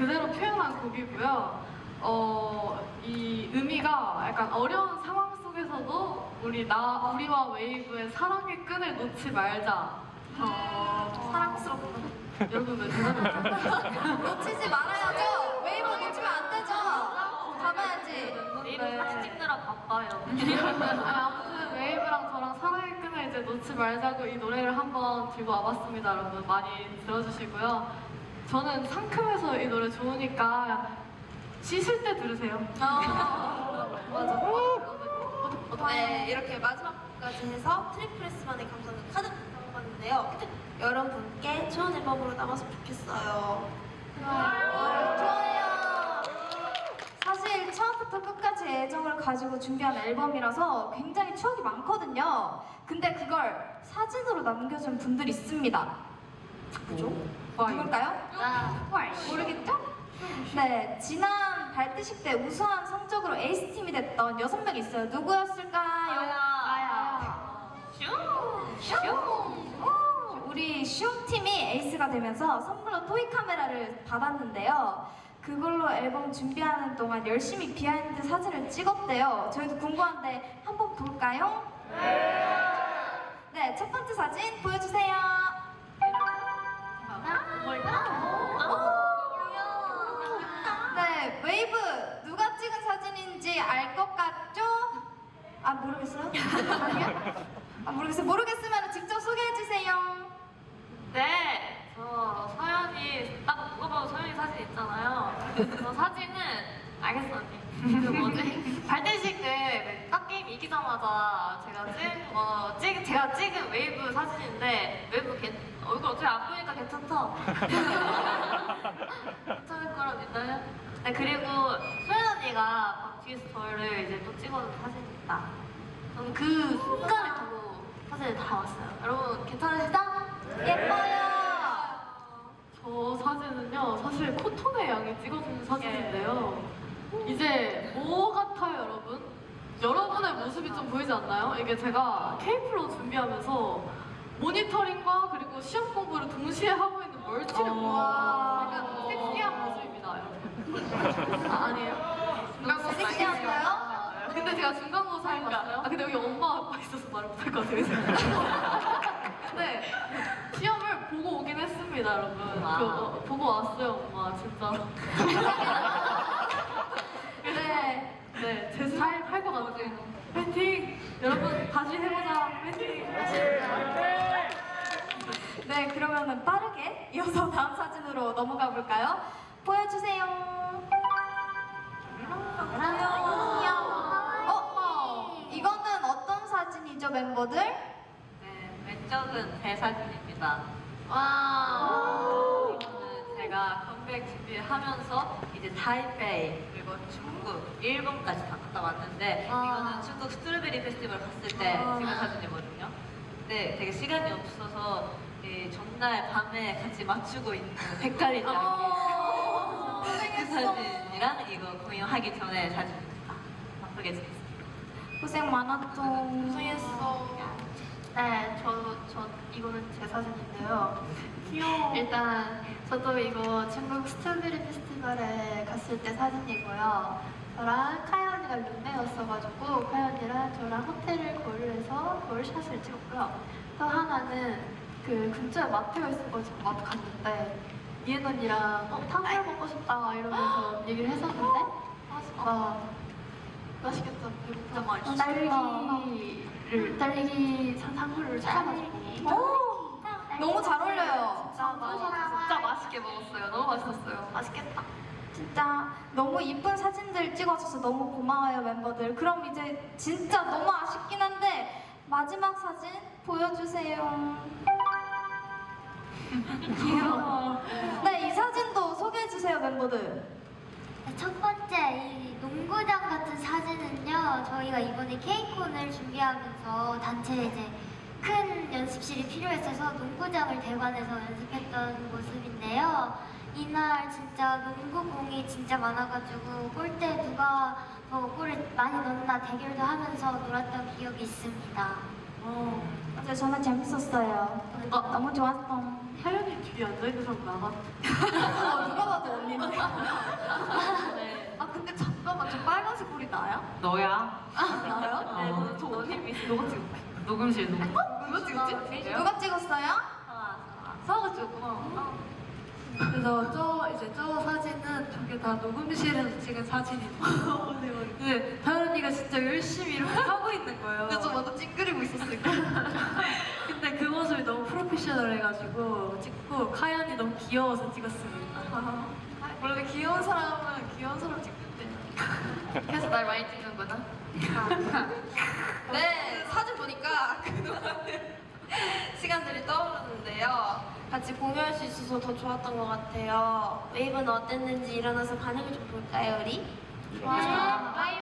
그대로 표현한 곡이고요. 어, 이 의미가 약간 어려운 상황 속에서도 우리 나 우리와 웨이브의 사랑의 끈을 놓지 말자. 어, 사랑스럽다. 여러분 왜 대답을 놓치지 말아야죠. 웨이브 놓치면 안 되죠. 잡아야지. 네. 사진 찍느라 바빠요. 아무튼 웨이브랑 저랑 사랑의 끈을 이제 놓지 말자고 이 노래를 한번 들고 와봤습니다, 여러분. 많이 들어주시고요. 저는 상큼해서 이 노래 좋으니까 쉬실 때 들으세요. 맞아. 네, 이렇게 마지막까지 해서 트리플스만의 감성을 가득 담아봤는데요. 여러분께 좋은 앨범으로 남았으면 좋겠어요. 좋아요. 사실 처음부터 끝까지 애정을 가지고 준비한 앨범이라서 굉장히 추억이 많거든요. 근데 그걸 사진으로 남겨준 분들이 있습니다. 그죠? 누굴까요? 모르겠죠? 네, 지난 발대식 때 우수한 성적으로 에이스 팀이 됐던 여섯 명 있어요. 누구였을까요? 나야. 우리 슝팀이 에이스가 되면서 선물로 토이 카메라를 받았는데요. 그걸로 앨범 준비하는 동안 열심히 비하인드 사진을 찍었대요. 저희도 궁금한데 한번 볼까요? 네, 첫 번째 사진 보여주세요. 아 모르겠어요? 아 모르겠어요. 모르겠으면 직접 소개해 주세요. 네, 저 서연이 딱 누가 봐도 서연이 사진 있잖아요. 저 사진은 알겠어 언니. 그 뭐지? 발대식 때딱 게임 이기자마자 제가 찍은 거, 찍, 제가 찍은 웨이브 사진인데 웨이브 괜, 얼굴 어차피 안 보니까 괜찮다. 괜찮을 거라 믿나요? 네 그리고 언니가 막 뒤에서 저를 이제 또 찍어준 사진입니다. 저는 그 순간을 보고 사진을 다 왔어요. 여러분 괜찮으시죠? 예뻐요. 저 사진은요, 사실 코톤의 양이 찍어준 사진인데요. 이제 뭐 같아요, 여러분? 여러분의 모습이 좀 보이지 않나요? 이게 제가 케이플로 준비하면서 모니터링과 그리고 시험 공부를 동시에 하고 있는 멀티를 보여요. 약간 섹시한 모습입니다, 여러분. 아, 아니에요? 중간고사 섹시한가요? 근데 제가 중간고사인 봤어요? 아, 근데 여기 엄마 아빠 있어서 말을 못할 것 같아요. 네. 시험을 보고 오긴 했습니다, 여러분. 와. 그거 보고 왔어요, 엄마, 진짜로. 네. 네, 재수할것 같아요. 파이팅! 여러분, 다시 해보자. 파이팅! 네, 그러면은 빠르게 이어서 다음 사진으로 넘어가 볼까요? 보여주세요. 멤버들? 네, 왼쪽은 제 사진입니다. 와. 이거는 제가 컴백 준비하면서 이제 타이페이 그리고 중국, 일본까지 다 갔다 왔는데 아. 이거는 중국 스트로베리 페스티벌 갔을 때 아. 찍은 사진이거든요. 근데 되게 시간이 없어서 이 전날 밤에 같이 맞추고 있는 백가리 양이 어, 그 사진이랑 이거 공연하기 전에 사진입니다. 바쁘게 찍었습니다. 고생 많았죠. 고생했어. 네, 저, 저, 이거는 제 사진인데요. 귀여워. 일단, 저도 이거 중국 스트로베리 페스티벌에 갔을 때 사진이고요. 저랑 카야 언니가 룸메였어가지고, 카야 언니랑 저랑 호텔을 거울해서 거울샷을 찍었고요. 또 하나는 그 근처에 마트가 있어가지고 마트 갔는데, 니은 언니랑 어, 탕수육 먹고 싶다 이러면서 얘기를 했었는데, 아, 맛있겠다. 진짜 맛있어. 딸기를 딸기 상상후를 사가지고 오, 너무 잘 어울려요. 진짜 맛있 진짜 맛있게 먹었어요. 너무 맛있었어요. 맛있겠다. 진짜 너무 이쁜 사진들 찍어줘서 너무 고마워요, 멤버들. 그럼 이제 진짜 너무 아쉽긴 한데, 마지막 사진 보여주세요. 귀여워. 네, 이 사진도 소개해주세요, 멤버들. 첫 번째 저희가 이번에 케이콘을 준비하면서 단체 이제 큰 연습실이 필요했어서 농구장을 대관해서 연습했던 모습인데요 이날 진짜 농구공이 진짜 많아가지고 골대 누가 더 골을 많이 넣나 대결도 하면서 놀았던 기억이 있습니다 어제 정말 재밌었어요. 아, 너무 좋았어. 하연이 뒤에 앉아있는 사람 나가. 어, 누가 봐도 언니인데. 너야? 나요? 네, 어. 저 언니 미스 너가 찍었어. 녹음실 녹음. 누가 찍었지? 누가 찍었어요? 서아가 찍었구나. 그래서 저 이제 저 사진은 저게 다 녹음실에서 찍은 사진이에요. 근데 다현이가 진짜 열심히 이렇게 하고 있는 거예요. 근데 저 완전 찡그리고 있었어요. 근데 그 모습이 너무 프로페셔널해가지고 찍고 카연이 너무 귀여워서 찍었습니다. 원래 귀여운 사람은 귀여운 사람 찍는데. 그래서 날 많이 찍는구나. 네, 사진 보니까 그동안의 시간들이 떠오르는데요. 같이 공유할 수 있어서 더 좋았던 것 같아요. 웨이브는 어땠는지 일어나서 반응을 좀 볼까요, 우리? 좋아요.